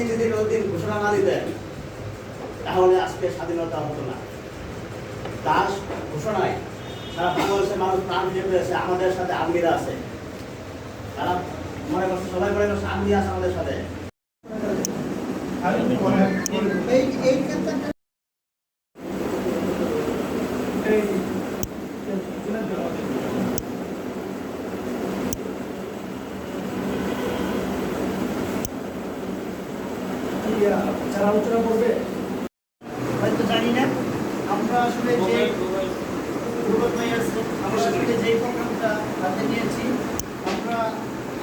তিনি যদি ওদিন ঘোষণা না দিতেন তাহলে আজকে স্বাধীনতা হতো না। তার ঘোষণায় সারা বাংলাদেশের মানুষ প্রাণ দিয়ে পেয়েছে আমাদের সাথে আর্মিরা আছে। তারা মনে করছে সবাই মনে করছে আর্মি আছে আমাদের সাথে। এই এই ক্ষেত্রে যারা আলোচনা করবে। হয়তো জানি না। আমরা আসলে যে আমরা আসলে যে প্রোগ্রামটা হাতে নিয়েছি, আমরা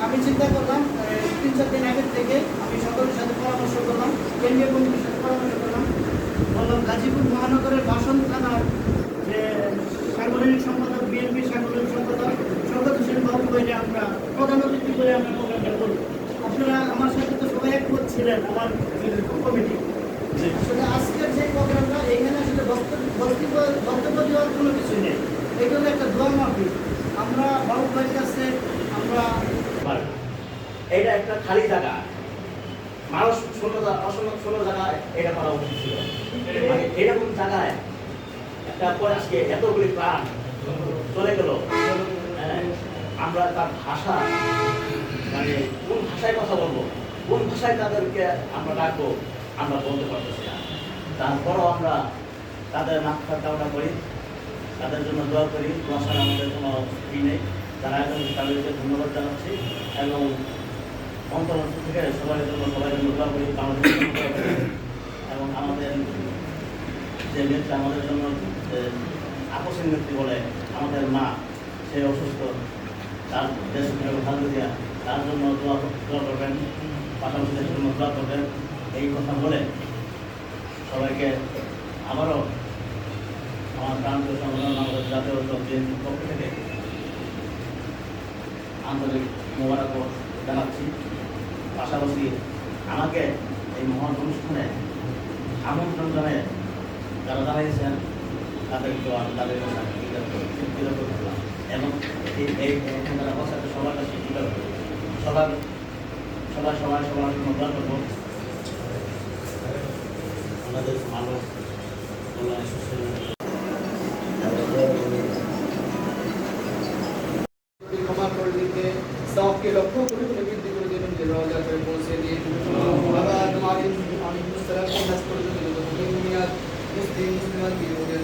আমি চিন্তা করলাম আহ, তিন চার দিন আগের থেকে আমি সকলের সাথে পরামর্শ করলাম কেন্দ্রীয় কমিটির সাথে পরামর্শ করলাম বললাম গাজীপুর মহানগরের বাসন থানার যে সাংগঠনিক সম্পাদক বিএনপি সাংগঠনিক সম্পাদক শওকত হোসেন বাবু ভাইরে আমরা প্রধান অতিথি করে আমরা প্রোগ্রামটা করব আপনারা আমার সাথে তো সবাই একমত ছিলেন আমার কমিটি আজকের যে প্রোগ্রামটা এখানে আসলে বক্তব্য বক্তব্য দেওয়ার কোনো কিছু নেই। এগুলো একটা দোয়া মাহফিল আমরা বাবু ভাইয়ের কাছে আমরা এটা একটা খালি জায়গা। মানুষ জা- অশূন্য শূন্য জায়গায় এটা করা উচিত ছিল। মানে এরকম জায়গায় একটা পর আজকে এতগুলি প্রাণ চলে গেল। হ্যাঁ, আমরা তার ভাষা মানে কোন ভাষায় কথা বলব? কোন ভাষায় তাদেরকে আমরা ডাকবো আমরা বলতে পারতেছি না। তারপরও আমরা তাদের নামটা কামনা করি, তাদের জন্য দোয়া করি। দোয়া ছাড়া আমাদের কোনো ই নেই। তারা এখন তাদেরকে ধন্যবাদ জানাচ্ছি এবং অন্তর্ভুক্ত থেকে সবার জন্য সবাই জন্য দোয়া করি। এবং আমাদের যে নেত্রী আমাদের জন্য আকর্ষণ নেত্রী বলে আমাদের মা, সে অসুস্থ। তার দেশ ভালো দিয়া তার জন্য দোয়া দোয়া করবেন। পাশাপাশি দেশের জন্য দোয়া করবেন। এই কথা বলে সবাইকে আবারও আমার প্রান্তীয় সংগঠন আমাদের জাতীয় বিএনপির পক্ষ থেকে আন্তরিক মোবারক জানাচ্ছি। পাশাপাশি আমাকে এই মহান অনুষ্ঠানে আমন্ত্রণ জানায় যারা জানাইছেন তাদেরকেও আমি তাদের আমি কৃতজ্ঞ থাকলাম এবং এই এখানে যারা সবার কাছে কৃতজ্ঞ সবার সবাই সবার জন্য দোয়া করব আমাদের সুস্থ ক্ষমা করে দিতে সবকে লক্ষ্য করে করে বৃদ্ধি করে দেবেন যে রওজা করে পৌঁছে দিন আবার তোমার আমি করে দেবেন যত মুসলিম মুসলিমান কি রোগে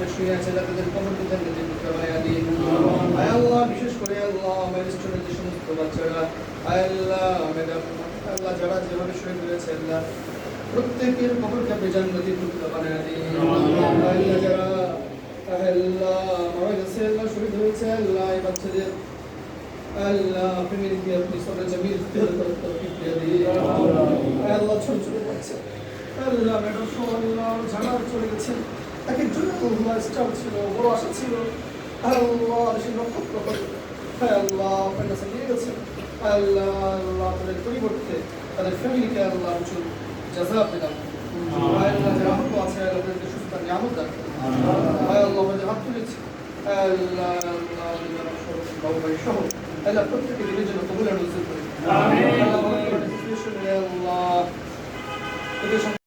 কাউ শুয়ে আছে তাদের কবর তো জানতে দিন দিন আয় আল্লাহ, বিশেষ করে আল্লাহ মাইলস্টোনের যে সমস্ত বাচ্চারা আয় আল্লাহ, ম্যাডাম, আল্লাহ, যারা যেভাবে শহীদ হয়েছে আল্লাহ, প্রত্যেকের কবরকে আপনি জান্নাতি টুকরা বানায়া দিন। আল্লাহ, যারা, আল্লাহ, মারা গেছে, আল্লাহ, শহীদ হয়েছে, আল্লাহ, এই বাচ্চাদের, আল্লাহ ফ্যামিলিকে আপনি সবাই জমির করে আল্লাহ, ছোট ছোট বাচ্চা। আল্লাহ, ম্যাডাম আল্লাহ ঝাড়া চলে গেছেন এক একজন আল্লাহ স্টার ছিল বড় আশা ছিল আল্লাহ সে নক্ষত্র করে হ্যাঁ আল্লাহ আপনার কাছে নিয়ে গেছেন আল্লাহ আল্লাহ তাদের পরিবর্তে তাদের ফ্যামিলিকে আল্লাহ উঁচু জাজা পেলাম আল্লাহ যারা আহত আছে আল্লাহ তাদেরকে সুস্থ নিয়ামত দান করুন। আয় আল্লাহ আমাদের হাত তুলেছি আল্লাহ আল্লাহ যারা সহ বাবু ভাই সহ আল্লাহ প্রত্যেকে দিনের জন্য কবুল আর